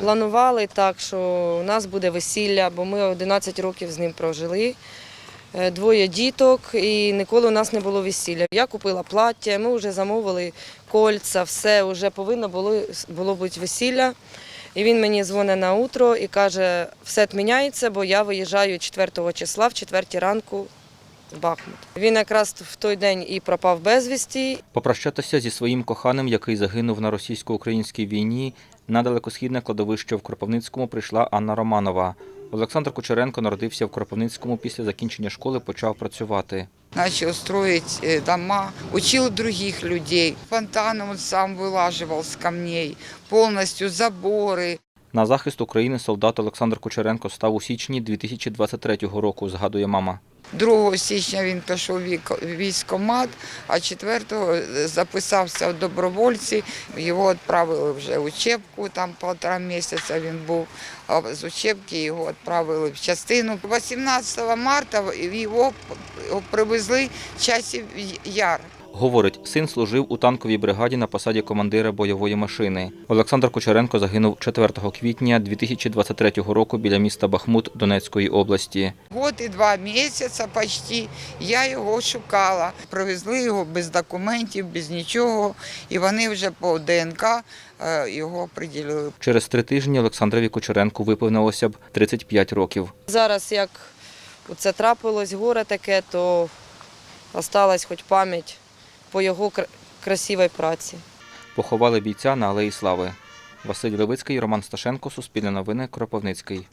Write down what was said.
Планували так, що у нас буде весілля, бо ми 11 років з ним прожили. Е, Двоє діток, і ніколи у нас не було весілля. Я купила плаття, ми вже замовили кольця, все, вже повинно було, було бути весілля. І він мені дзвонить на утро і каже, все відміняється, бо я виїжджаю 4 числа в 4 ранку Бахмут. Він якраз в той день і пропав безвісті, Попрощатися зі своїм коханим, який загинув на російсько-українській війні, на далекосхідне кладовище в Кропивницькому прийшла Анна Романова. Олександр Кучеренко народився в Кропивницькому після закінчення школи, почав працювати. начал строить э, дома, учил других людей. Фонтаном он сам вылаживал с камней, полностью заборы. На захист України солдат Олександр Кучеренко став у січні 2023 року, згадує мама. 2 січня він пішов в вік- військкомат, а 4-го записався в добровольці. Його відправили вже в учебку, там півтора місяця він був. З учебки його відправили в частину. 18 марта його привезли в часів яр. Говорить, син служив у танковій бригаді на посаді командира бойової машини. Олександр Кучеренко загинув 4 квітня 2023 року біля міста Бахмут Донецької області. Год і два місяці почти я його шукала. Привезли його без документів, без нічого. І вони вже по ДНК е, його приділили. Через три тижні Олександрові Кучеренку виповнилося б 35 років. Зараз як це трапилось горе таке, то осталась хоч пам'ять по його кра- красивій праці. Поховали бійця на Алеї Слави. Василь Левицький, Роман Сташенко, Суспільне новини, Кропивницький.